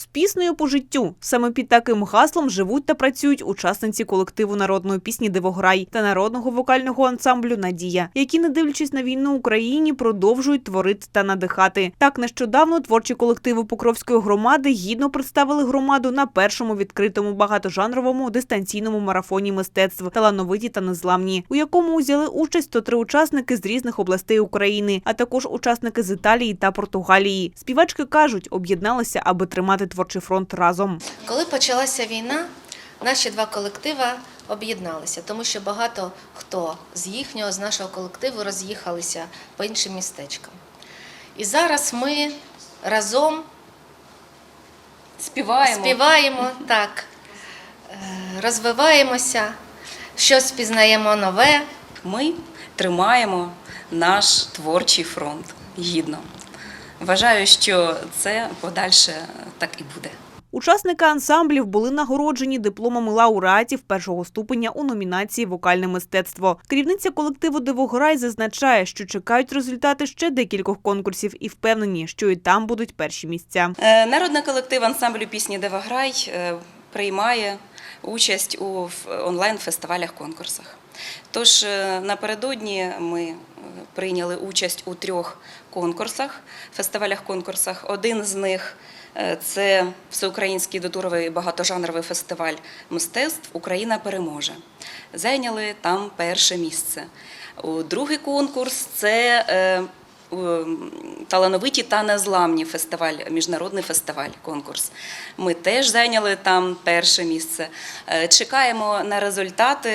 З піснею по життю саме під таким гаслом живуть та працюють учасниці колективу народної пісні Дивограй та народного вокального ансамблю Надія, які, не дивлячись на війну Україні, продовжують творити та надихати. Так нещодавно творчі колективи Покровської громади гідно представили громаду на першому відкритому багатожанровому дистанційному марафоні мистецтв талановиті та незламні, у якому взяли участь 103 учасники з різних областей України, а також учасники з Італії та Португалії. Співачки кажуть, об'єдналися, аби тримати творчий фронт разом. Коли почалася війна, наші два колективи об'єдналися, тому що багато хто з їхнього, з нашого колективу роз'їхалися по іншим містечкам. І зараз ми разом Співаємо. співаємо, так, е, розвиваємося, щось пізнаємо нове. Ми тримаємо наш творчий фронт гідно. Вважаю, що це подальше так і буде. Учасники ансамблів були нагороджені дипломами лауреатів першого ступеня у номінації Вокальне мистецтво. Керівниця колективу Дивограй зазначає, що чекають результати ще декількох конкурсів і впевнені, що і там будуть перші місця. Е, Народний колектив ансамблю пісні Деваграй е, приймає участь у онлайн-фестивалях конкурсах. Тож е, напередодні ми прийняли участь у трьох конкурсах, фестивалях-конкурсах. Один з них е, це всеукраїнський дотуровий багатожанровий фестиваль мистецтв Україна переможе. Зайняли там перше місце. Другий конкурс це е, талановиті та незламні фестиваль, міжнародний фестиваль, конкурс. Ми теж зайняли там перше місце. Е, Чекаємо на результати.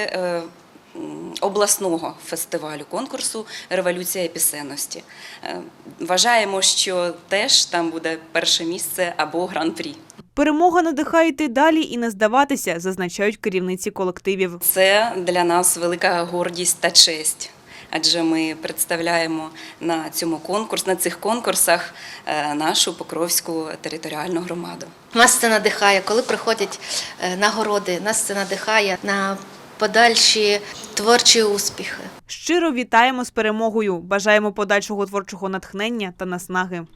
Обласного фестивалю конкурсу Революція пісенності. Е, Вважаємо, що теж там буде перше місце або гран-прі. Перемога надихає йти далі і не здаватися, зазначають керівниці колективів. Це для нас велика гордість та честь. Адже ми представляємо на цьому конкурс, на цих конкурсах е, нашу Покровську територіальну громаду. Нас це надихає, коли приходять е, нагороди, нас це надихає на подальші творчі успіхи. Щиро вітаємо з перемогою. Бажаємо подальшого творчого натхнення та наснаги.